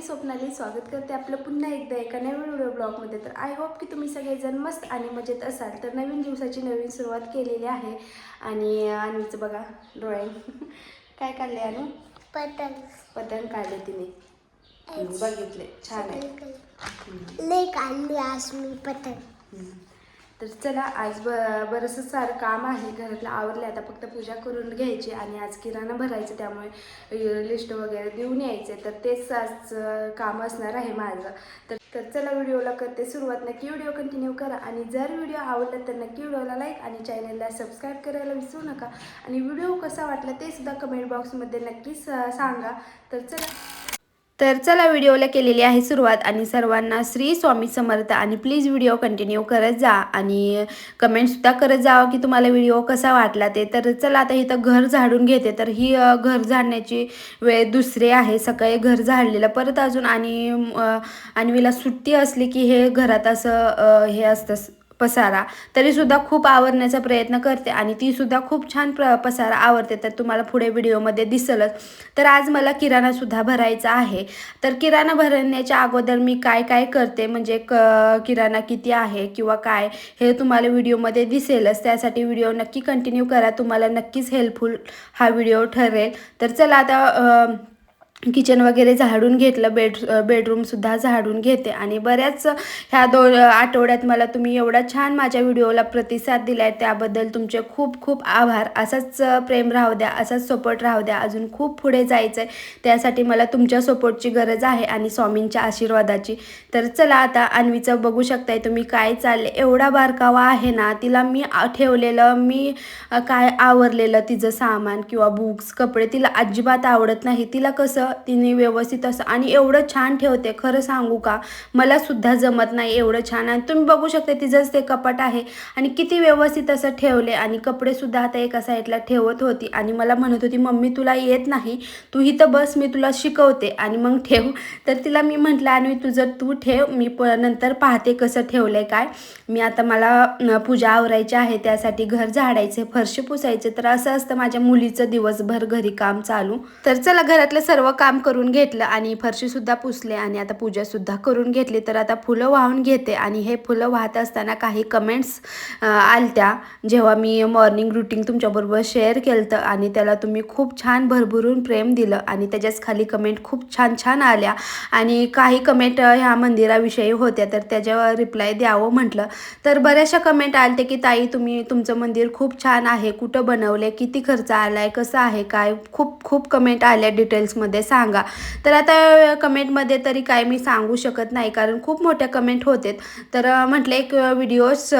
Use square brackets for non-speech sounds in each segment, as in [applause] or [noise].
Family स्वागत करते आपलं पुन्हा एकदा एका नवीन व्हिडिओ ब्लॉगमध्ये तर आय होप की तुम्ही सगळेजण मस्त आणि मजेत असाल. तर नवीन दिवसाची नवीन सुरुवात केलेली आहे. आणि आणीचं बघा ड्रॉइंग [laughs] काय काढले आणू पतंग पतंग काढले तिने. बघितले. छान आहे. काढली. आज मी पतंग. तर चला आज ब बरंचसं सारं काम आहे. घरातलं आवरलं आता फक्त पूजा करून घ्यायची आणि आज किराणा भरायचं. त्यामुळे लिस्ट वगैरे देऊन यायचे. तर तेच आज काम असणार आहे माझं. तर तर चला व्हिडिओला करते सुरुवात नक्की व्हिडिओ कंटिन्यू करा. आणि जर व्हिडिओ आवडला तर नक्की व्हिडिओला लाईक आणि चॅनलला सबस्क्राईब करायला विसरू नका. आणि व्हिडिओ कसा वाटला ते सुद्धा कमेंट बॉक्समध्ये नक्कीच सांगा. तर चला. तर चला व्हिडिओला केलेली आहे सुरुवात आणि सर्वांना श्री स्वामी समर्थ आणि प्लीज व्हिडिओ कंटिन्यू करत जा. आणि कमेंटसुद्धा करत जा की तुम्हाला व्हिडिओ कसा वाटला ते. तर चला आता इथं घर झाडून घेते. तर ही घर झाडण्याची वेळ दुसरी आहे. सकाळी घर झाडलेलं परत अजून आणि आणि विला सुट्टी असली की हे घरात असं हे असतं पसारा. तरीसुद्धा खूप आवरण्याचा प्रयत्न करते आणि तीसुद्धा खूप छान प्र पसारा आवडते तर तुम्हाला पुढे व्हिडिओमध्ये दिसलच. तर आज मला किराणासुद्धा भरायचा आहे. तर किराणा भरण्याच्या अगोदर मी काय काय करते? म्हणजे क किराणा किती आहे किंवा काय हे तुम्हाला व्हिडिओमध्ये दिसेलच. त्यासाठी व्हिडिओ नक्की कंटिन्यू करा. तुम्हाला नक्कीच हेल्पफुल हा व्हिडिओ ठरेल. तर चला आता किचन वगैरे झाडून घेतलं बेड बेडरूमसुद्धा झाडून घेते. आणि बऱ्याच ह्या दोन आठवड्यात मला तुम्ही एवढा छान माझ्या व्हिडिओला प्रतिसाद दिला आहे त्याबद्दल तुमचे खूप खूप आभार. असाच प्रेम राहू द्या असाच सपोर्ट राहू द्या. अजून खूप पुढे जायचं आहे त्यासाठी मला तुमच्या सपोर्टची गरज आहे आणि स्वामींच्या आशीर्वादाची. तर चला आता अन्वीचं बघू शकताय तुम्ही काय चालले एवढा बारकावा आहे ना तिला मी ठेवलेलं मी काय आवरलेलं तिचं सामान किंवा बुक्स कपडे तिला अजिबात आवडत नाही. तिला कसं तिने व्यवस्थित असं आणि एवढं छान ठेवते खरं सांगू का? मला सुद्धा जमत नाही एवढं छान आणि तुम्ही बघू शकता तिचंच ते कपाट आहे आणि किती व्यवस्थित असं ठेवले आणि कपडे सुद्धा आता एका साईडला ठेवत होती आणि मला म्हणत होती मम्मी तुला येत नाही तू इथं बस मी तुला शिकवते. आणि मग ठेव. तर तिला मी म्हटलं आणि तुझं तू ठेव मी प नंतर पाहते कसं ठेवलंय काय. मी आता मला पूजा आवरायची आहे त्यासाठी घर झाडायचे फरशी पुसायचे तर असं असतं माझ्या मुलीचं दिवसभर घरी काम चालू. तर चला घरातलं सर्व काम करून घेतलं आणि फरशीसुद्धा पुसले आणि आता पूजासुद्धा करून घेतली. तर आता फुलं वाहून घेते आणि हे फुलं वाहत असताना काही कमेंट्स आलत्या. जेव्हा मी मॉर्निंग रुटीन तुमच्याबरोबर शेअर केलं आणि त्याला तुम्ही खूप छान भरभरून प्रेम दिलं आणि त्याच्याच खाली कमेंट खूप छान छान आल्या. आणि काही कमेंट ह्या मंदिराविषयी होत्या तर त्याच्यावर रिप्लाय द्यावं म्हटलं. तर बऱ्याचशा कमेंट आलते की ताई तुम्ही तुमचं मंदिर खूप छान आहे. कुठं बनवलं किती खर्च आला आहे कसं आहे? काय? खूप खूप कमेंट आल्या डिटेल्समध्ये सांगा. तर आता कमेंटमध्ये तरी काय मी सांगू शकत नाही कारण खूप मोठ्या कमेंट होते तर म्हटलं एक व्हिडिओज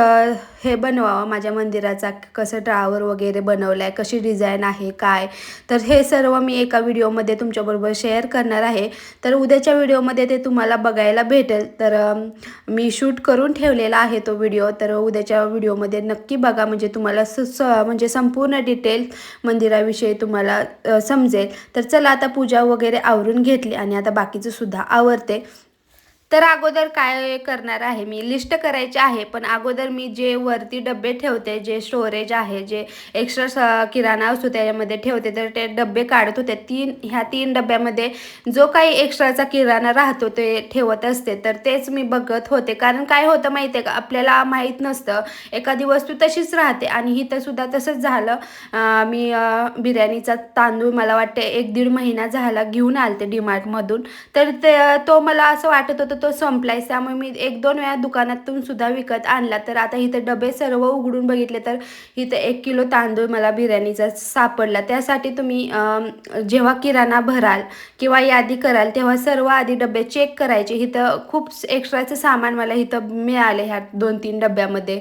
हे बनवावं माझ्या मंदिराचा कसं ड्रावर वगैरे बनवलं आहे कशी डिझाईन आहे काय? तर हे सर्व मी एका व्हिडिओमध्ये तुमच्याबरोबर शेअर करणार आहे. तर उद्याच्या व्हिडिओमध्ये ते तुम्हाला बघायला भेटेल. तर मी शूट करून ठेवलेला आहे तो व्हिडिओ. तर उद्याच्या व्हिडिओमध्ये नक्की बघा म्हणजे तुम्हाला स स- म्हणजे संपूर्ण डिटेल मंदिराविषयी तुम्हाला समजेल. तर चला आता पूजा वगैरे वगैरे आवरून घेतली आणि आता बाकीचं सुद्धा आवरते. तर अगोदर काय करणार आहे मी? लिस्ट करायची आहे पण अगोदर मी जे वरती डबे ठेवते जे स्टोरेज आहे जे एक्स्ट्रा किराणा असतो त्याच्यामध्ये ठेवते तर ते डबे काढत होते. तीन ह्या तीन डब्यामध्ये जो काही एक्स्ट्राचा किराणा राहतो ते ठेवत असते तर तेच मी बघत होते. कारण काय होतं माहिती आहे का? आपल्याला माहीत नसतं. एखादी वस्तू तशीच राहते आणि इथं सुद्धा तसंच झालं. मी बिर्याणीचा तांदूळ मला वाटते एक दीड महिना झाला घेऊन आलते डीमार्टमधून तर ते तो मला असं वाटत होतं तो संपलाय. त्यामुळे मी एक दोन वेळा दुकानातून सुद्धा विकत आणला. तर आता इथं डबे सर्व उघडून बघितले तर इथं एक किलो तांदूळ मला बिर्याणीचा सापडला. त्यासाठी तुम्ही जेव्हा किराणा भराल किंवा यादी कराल तेव्हा सर्व आधी डबे चेक करायचे. इथं खूप एक्स्ट्राचं सामान मला इथं मिळाले ह्या दोन तीन डब्यामध्ये.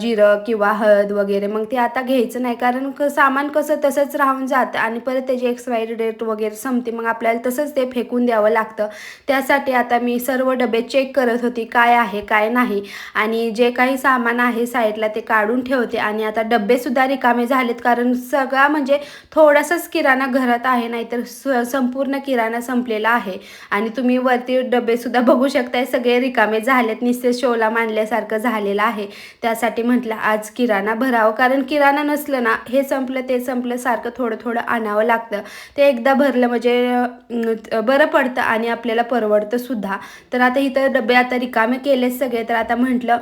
जिरं किंवा हळद वगैरे. मग ते आता घ्यायचं नाही. कारण क सामान कसं तसंच राहून जातं आणि परत त्याची एक्सपायरी डेट वगैरे संपते. मग आपल्याला तसंच ते फेकून द्यावं लागतं. त्यासाठी आता मी सर्व डबे चेक करत होती काय आहे काय नाही. आणि जे काही सामान आहे साईडला ते काढून ठेवते. आणि आता डबेसुद्धा रिकामे झालेत कारण सगळा म्हणजे थोडासाच किराणा घरात आहे नाहीतर स संपूर्ण किराणा संपलेला आहे. आणि तुम्ही वरती डबेसुद्धा बघू शकताय सगळे रिकामे झालेत. निस्ते शोला मांडल्यासारखं झालेलं आहे. त्यासाठी म्हटलं आज किराणा भरावं. कारण किराणा नसलं ना हे संपलं ते संपलं सारखं थोडं थोडं आणावं लागतं. ते एकदा भरलं म्हणजे बरं पडतं आणि आपल्याला परवडतं सुद्धा. तर आता इथं डबे आता रिकामे केलेच सगळे. तर आता म्हटलं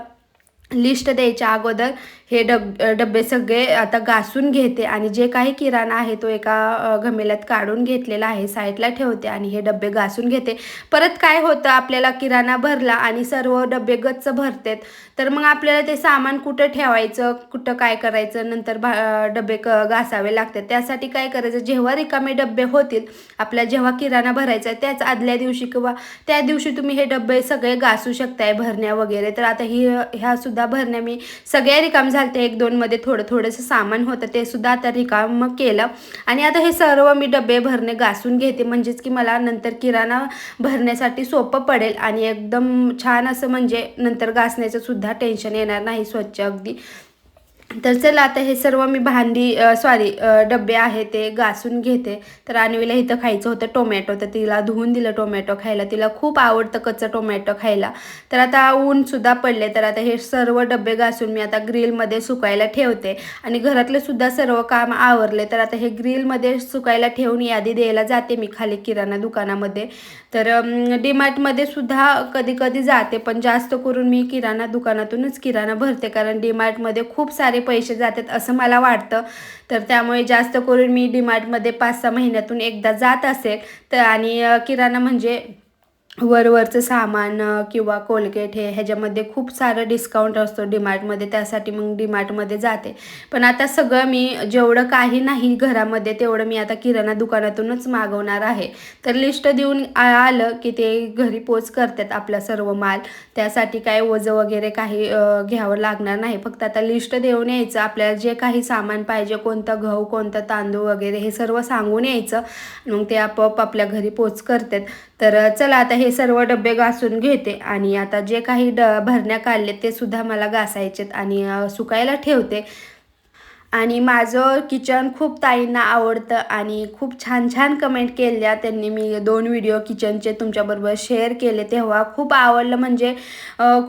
लिस्ट द्यायच्या अगोदर. हे डब डबे सगळे आता घासून घेते आणि जे काही किराणा आहे तो एका घमेल्यात काढून घेतलेला आहे साईडला ठेवते आणि हे डबे घासून घेते. परत काय होतं आपल्याला किराणा भरला आणि सर्व डबे गच्च भरतेत तर मग आपल्याला ते सामान कुठं ठेवायचं कुठं काय करायचं नंतर भा डबे क घासावे लागतात. त्यासाठी काय करायचं जेव्हा रिकामे डबे होतील आपल्या जेव्हा किराणा भरायचा आहे त्याच आदल्या दिवशी किंवा त्या दिवशी तुम्ही हे डबे सगळे घासू शकताय भरण्या वगैरे. तर आता ही ह्यासुद्धा भरण्या मी सगळ्या रिकाम झालते एक दोनमध्ये थोडं थोडंसं सामान होतं ते सुद्धा आता रिकाम केलं. आणि आता हे सर्व मी डबे भरणे घासून घेते. म्हणजेच की मला नंतर किराणा भरण्यासाठी सोपं पडेल आणि एकदम छान असं म्हणजे नंतर घासण्याचं सुद्धा टेन्शन येणार नाही स्वच्छ अगदी. तर चला आता हे सर्व मी भांडी सॉरी डबे आहे ते घासून घेते. तर आणवीला इथं खायचं होतं टोमॅटो तर तिला धुवून दिलं टोमॅटो खायला. तिला खूप आवडतं कच्चं टोमॅटो खायला. तर आता ऊनसुद्धा पडले तर आता हे सर्व डबे घासून मी आता ग्रिलमध्ये सुकायला ठेवते. आणि घरातले सुद्धा सर्व काम आवरले तर आता हे ग्रिलमध्ये सुकायला ठेवून यादी द्यायला जाते मी खाली किराणा दुकानामध्ये. तर डीमार्टमध्ये सुद्धा कधी कधी जाते पण जास्त करून मी किराणा दुकानातूनच किराणा भरते. कारण डीमार्टमध्ये खूप सारे पैसे जातात असं मला वाटतं. तर त्यामुळे जास्त करून मी डिमार्टमध्ये पाच सहा महिन्यातून एकदा जात असेल. तर आणि किराणा म्हणजे वरवरचं सामान किंवा कोलगेट हे ह्याच्यामध्ये खूप सारं डिस्काउंट असतो डीमार्टमध्ये. त्यासाठी मग डीमार्टमध्ये जाते. पण आता सगळं मी जेवढं काही नाही घरामध्ये तेवढं मी आता किराणा दुकानातूनच मागवणार आहे. तर लिस्ट देऊन आलं की ते घरी पोच करतात आपला सर्व माल. त्यासाठी काय ओझं वगैरे काही घ्यावं लागणार नाही. फक्त आता लिस्ट देऊन यायचं. आपल्याला जे काही सामान पाहिजे कोणतं गहू कोणतं तांदूळ वगैरे हे सर्व सांगून यायचं. मग ते आपोआप आपल्या घरी पोच करतात. तर चला आता हे सर्व डबे घासून घेते आणि आता जे काही ड भरण्या काढले ते सुद्धा मला घासायचेत आणि सुकायला ठेवते. आणि माझं किचन खूप ताईंना आवडतं आणि खूप छान छान कमेंट केल्या त्यांनी. मी दोन व्हिडिओ किचनचे तुमच्याबरोबर शेअर केले. तेव्हा खूप आवडलं. म्हणजे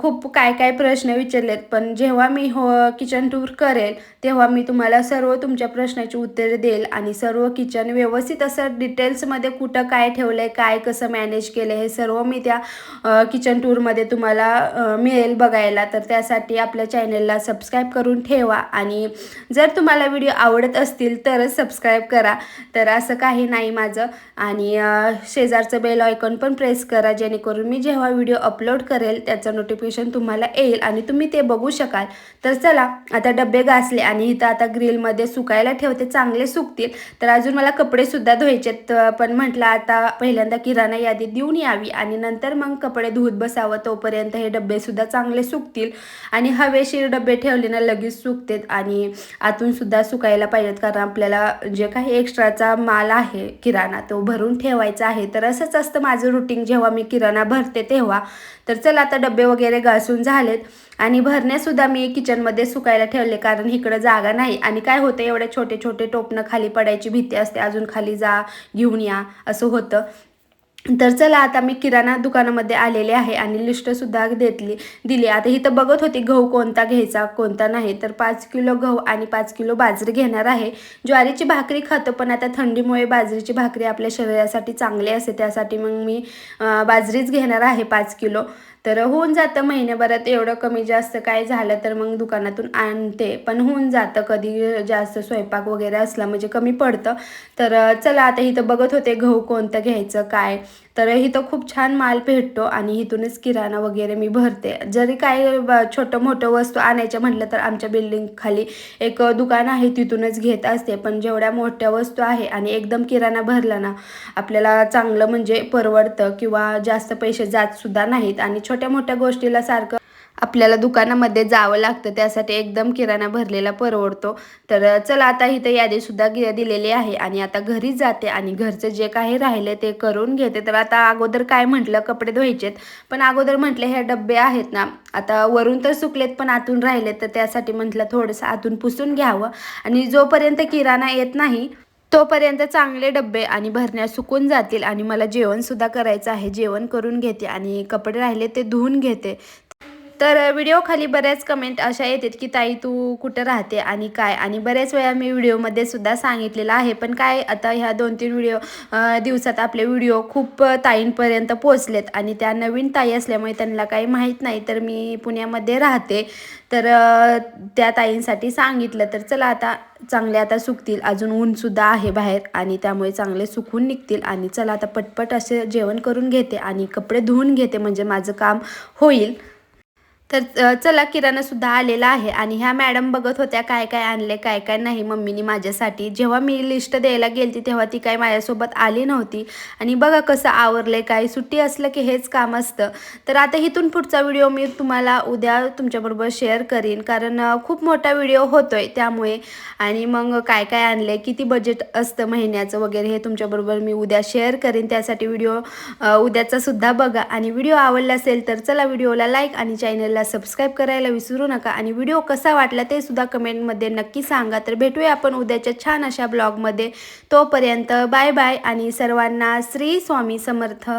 खूप काय काय प्रश्न विचारलेत. पण जेव्हा मी हो किचन टूर करेल तेव्हा मी तुम्हाला सर्व तुमच्या प्रश्नाची उत्तरे देईल आणि सर्व किचन व्यवस्थित असं डिटेल्समध्ये कुठं काय ठेवलं आहे काय कसं मॅनेज केलं हे सर्व मी त्या किचन टूरमध्ये तुम्हाला मिळेल बघायला. तर त्यासाठी आपल्या चॅनलला सबस्क्राईब करून ठेवा. आणि जर जर तुम्हाला व्हिडिओ आवडत असतील तरच सबस्क्राईब करा. तर असं काही नाही माझं. आणि शेजारचं बेल आयकॉन पण प्रेस करा. जेणेकरून मी जेव्हा व्हिडिओ अपलोड करेल त्याचं नोटिफिकेशन तुम्हाला येईल आणि तुम्ही ते बघू शकाल. तर चला आता डबे घासले आणि इथं आता ग्रिलमध्ये सुकायला ठेवते. चांगले सुकतील. तर अजून मला कपडेसुद्धा धुवायचेत. पण म्हटलं आता पहिल्यांदा किराणा यादी देऊन यावी आणि नंतर मग कपडे धुत बसावं. तोपर्यंत हे डबेसुद्धा चांगले सुकतील. आणि हवेशीर डबे ठेवले ना लगेच सुकतेत. आणि आतून सुद्धा सुकायला पाहिजेत कारण आपल्याला जे काही एक्स्ट्राचा माल आहे किराणा तो भरून ठेवायचा आहे. तर असंच असतं माझं रुटीन जेव्हा मी किराणा भरते तेव्हा. तर चला आता डबे वगैरे घासून झालेत. आणि भरण्यासुद्धा मी किचनमध्ये सुकायला ठेवले कारण इकडं जागा नाही. आणि काय होतं एवढे छोटे छोटे टोपणं खाली पडायची भीती असते. अजून खाली जा घेऊन या असं होतं. तर चला आता मी किराणा दुकानामध्ये आलेले आहे आणि लिस्टसुद्धा देतली दिली. आता इथं बघत होती गहू कोणता घ्यायचा कोणता नाही. तर पाच किलो गहू आणि पाच किलो बाजरी घेणार आहे. ज्वारीची भाकरी खातो पण आता थंडीमुळे बाजरीची भाकरी आपल्या शरीरासाठी चांगली असते. त्यासाठी मग मी बाजरीच घेणार आहे पाच किलो. तर होऊन जातं महिन्याभरात एवढं कमी जास्त काय झालं तर मग दुकानातून आणते. पण होऊन जातं कधी जास्त स्वयंपाक वगैरे असला म्हणजे कमी पडतं. तर चला आता इथं बघत होते गहू कोणतं घ्यायचं काय? तर इथं खूप छान माल भेटतो आणि इथूनच किराणा वगैरे मी भरते. जरी काय छोटं मोठं वस्तू आणायच्या म्हटलं तर आमच्या बिल्डिंग खाली एक दुकान आहे तिथूनच घेत असते. पण जेवढ्या मोठ्या वस्तू आहे आणि एकदम किराणा भरला ना आपल्याला चांगलं म्हणजे परवडतं किंवा जास्त पैसे जात सुद्धा नाहीत आणि छोट्या मोठ्या गोष्टीला सारखं आपल्याला दुकानामध्ये जावं लागतं. त्यासाठी एकदम किराणा भरलेला परवडतो. तर चला आता इथे यादीसुद्धा दिलेली आहे. आणि आता घरी जाते आणि घरचं जे काही राहिलं ते करून घेते. तर आता अगोदर काय म्हटलं? कपडे धुवायचेत. पण अगोदर म्हटलं हे डब्बे आहेत ना आता वरून तर सुकलेत पण आतून राहिलेत तर त्यासाठी म्हटलं थोडंसं आतून पुसून घ्यावं. आणि जोपर्यंत किराणा येत नाही तोपर्यंत चांगले डब्बे आणि भरण्या सुकून जातील आणि मला जेवणसुद्धा करायचं आहे. जेवण करून घेते आणि कपडे राहिले ते धुवून घेते. तर व्हिडिओ खाली बऱ्याच कमेंट अशा येतात की ताई तू कुठं राहते आणि काय? आणि बऱ्याच वेळा मी व्हिडिओमध्ये सुद्धा सांगितलेलं आहे. पण काय आता ह्या दोन तीन व्हिडिओ दिवसात आपले व्हिडिओ खूप ताईंपर्यंत पोचलेत आणि त्या नवीन ताई असल्यामुळे त्यांना काही माहीत नाही. तर मी पुण्यामध्ये राहते. तर त्या ताईंसाठी सांगितलं तर चला आता चांगले आता सुकतील. अजून ऊनसुद्धा आहे बाहेर आणि त्यामुळे चांगले सुकून निघतील आणि चला आता पटपट असे जेवण करून घेते आणि कपडे धुवून घेते. म्हणजे माझं काम होईल. तर चला किराणा सुद्धा आलेला आहे आणि ह्या मॅडम बघत होत्या काय काय आणले काय काय नाही मम्मीनी माझ्यासाठी. जेव्हा मी लिस्ट द्यायला गेलती तेव्हा ती काय माझ्यासोबत आली नव्हती. आणि बघा कसं आवरले काय सुट्टी असलं की हेच काम असतं. तर आता इथून पुढचा व्हिडिओ मी तुम्हाला उद्या तुमच्याबरोबर शेअर करीन. कारण खूप मोठा व्हिडिओ होतोय त्यामुळे. आणि मग काय काय आणले किती बजेट असतं महिन्याचं वगैरे हे तुमच्याबरोबर मी उद्या शेअर करीन. त्यासाठी व्हिडिओ उद्याचासुद्धा उद्याचा सुद्धा बघा. आणि व्हिडिओ आवडला असेल तर चला व्हिडिओला लाईक आणि चॅनलला चॅनलला सबस्क्राईब करायला विसरू नका आणि व्हिडिओ कसा वाटला ते सुद्धा कमेंटमध्ये नक्की सांगा. तर भेटूया आपण उद्याच्या छान अशा ब्लॉगमध्ये. तोपर्यंत बाय बाय आणि सर्वांना श्री स्वामी समर्थ.